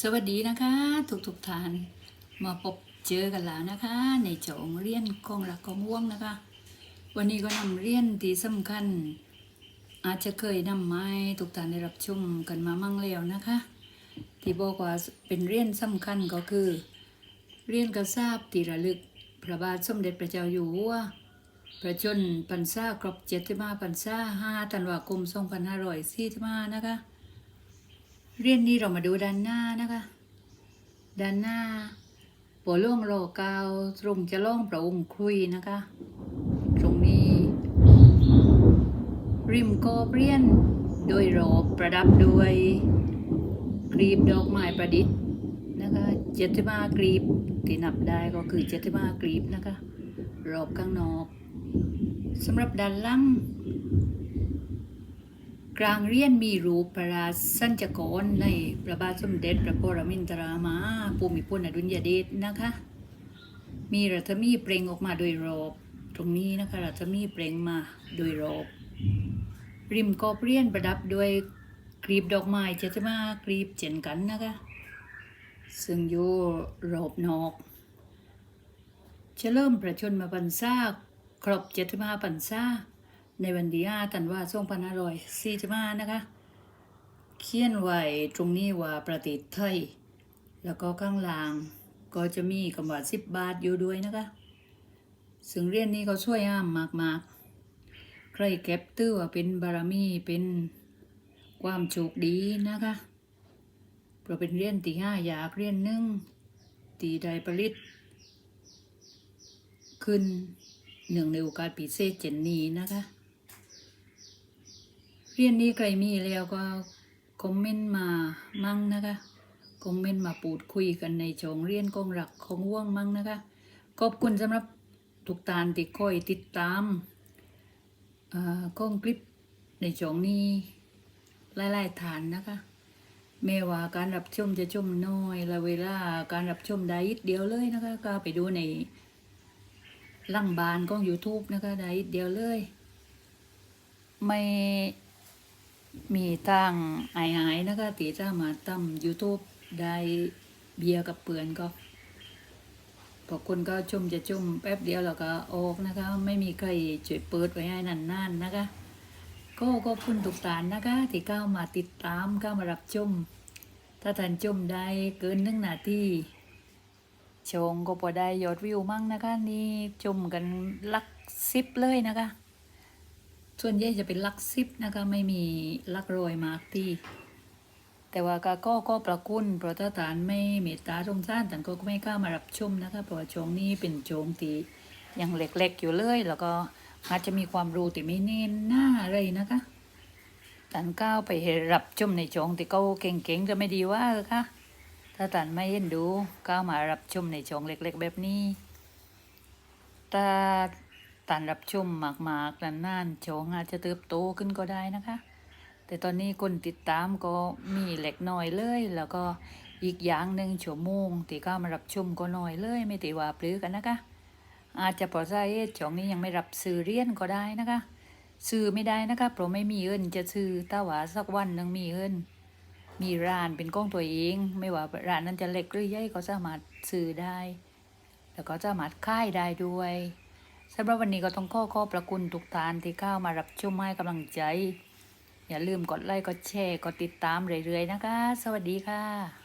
สวัสดีนะคะทุกทุกๆท่านมาพบเจอกันแล้วนะคะ ในโจงเรียนกองหลักกองว่วงนะคะ วันนี้ก็นำเรียนที่สำคัญ อาจจะเคยนำไม้ทุกท่านได้รับชมกันมามั่งแล้วนะคะ ที่บอกว่าเป็นเรียนสำคัญก็คือ เรียนกระซาบที่ระลึก พระบาทสมเด็จพระเจ้าอยู่หัวประชนพรรษาครบเจ็ดสิบห้าพรรษาห้าธันวาคมสองพันห้าร้อยสี่สิบห้านะคะ เรียนนี้เรามาดูด้านหน้านะคะ ด้านหน้าปวล่วงโลกาวตรงจะล่องพระองคุยนะคะ ตรงนี้ ริมกอบเรียน โดยรอบประดับด้วยกรีบดอกไม้ประดิษฐ์นะคะเจ็ดสิบ้ากรีบที่นับได้ก็คือเจ็ดสิบ้ากรีบนะคะ รอบข้างนอกสำหรับด้านล่าง กลางเรียนมีรูปพระราสัญจกรในพระบาทสมเด็จพระปรมินทรามาภูมิพลอดุลยเดชนะคะ มีรัศมีเปล่งออกมาโดยรอบ ตรงนี้นะคะรัศมีเปล่งมาโดยรอบ ริมกอบเรียนประดับด้วยกลีบดอกไม้เจตมากรีบเจนกันนะคะ ซึ่งอยู่รอบนอกเฉลิมประชนมาพรรษาครบเจ็ดสิบห้าพรรษา ในวันที่5ธันวาคม2545นะคะ เขียนไว้ตรงนี้ว่าประเทศไทย แล้วก็ข้างล่างก็จะมีคำว่า10 บาทอยู่ด้วยนะคะ ซึ่งเรียนนี้ก็ช่วยอ้ามมากๆ ใครเก็บตื้อว่าเป็นบารมีเป็นความโชคดีนะคะเพราะเป็นเรียนที่ห้าอยากเรียนหนึ่งตีได้ผลิต ขึ้นหนึ่งในโอกาสพิเศษเจนนี้นะคะ เรียนนี้ใครมีแล้วก็คอมเมนต์มามั่งนะคะคอมเมนต์มาปูดคุยกันในช่องเรียนกองหลักของว่วงมั่งนะคะขอบคุณสำหรับทุกตานที่คอยติดตามอ่อกล้องคลิปในช่องนี้หลายๆฐานนะคะแม้ว่าการรับชมจะชมน้อยและเวลาการรับชมได้นิดเดียวเลยนะคะ ก็ไปดูในลังบานของ YouTube นะคะได้เดียวเลย ไม่ มีทางไอหายนะคะตีจะมาตั้ม YouTube ได้เบียร์กับเปือนก็พอคนก็ชมจะชมแป๊บเดียวแล้วก็ออกนะคะ ไม่มีใครช่วยเปิดไว้ให้นานๆนะคะ ก็ขอบคุณทุกตานนะคะ ที่เข้ามาติดตามเข้ามารับชมถ้าท่านชมได้เกินหนึ่งนาทีชงก็พอได้ยอดวิวมั่งนะคะ นี่ชมกันลักซิปเลยนะคะ ส่วนใหญ่จะเป็นลักซิปนะคะไม่มีลักรอยมากที่แต่ว่าก็ก็ก็ประคุณเพราะถ้าฐานไม่เมตตาสงสารท่านก็ไม่กล้ามารับชมนะคะเพราะว่าชงนี้เป็นช่วงที่ยังเล็กๆอยู่เลย แล้วก็อาจจะมีความรู้ที่ไม่เน้นหน้าอะไรนะคะท่านก้าวไปรับชมในชงที่เขาเก่งๆจะไม่ดีว่าเออคะถ้าท่านไม่เห็นดูก็มารับชมในชงเล็ก ๆ แบบนี้ถ้า ท่านรับชมมากๆนานๆช่องอาจจะเติบโตขึ้นก็ได้นะคะ แต่ตอนนี้คนติดตามก็มีเล็กน้อยเลย แล้วก็อีกอย่างหนึ่งชั่วโมงที่เข้ามารับชมก็น้อยเลย ไม่ติว่าปลือกันนะคะ อาจจะพราะใจช่องนี้ยังไม่รับซื้อเรียนก็ได้นะคะ ซื้อไม่ได้นะคะเพราะไม่มีเงินจะซื้อถ้าว่าสักวันนึงมีเงินมีร้านเป็นของตัวเอง ไม่ว่าร้านนั้นจะเล็กหรือใหญ่ก็สามารถซื้อได้ แล้วก็สามารถค่ายได้ด้วย สำหรับวันนี้ก็ต้องขอขอบพระคุณทุกท่านที่เข้ามารับชมให้กำลังใจ อย่าลืมกดไลค์กดแชร์กดติดตามเรื่อยๆนะคะ สวัสดีค่ะ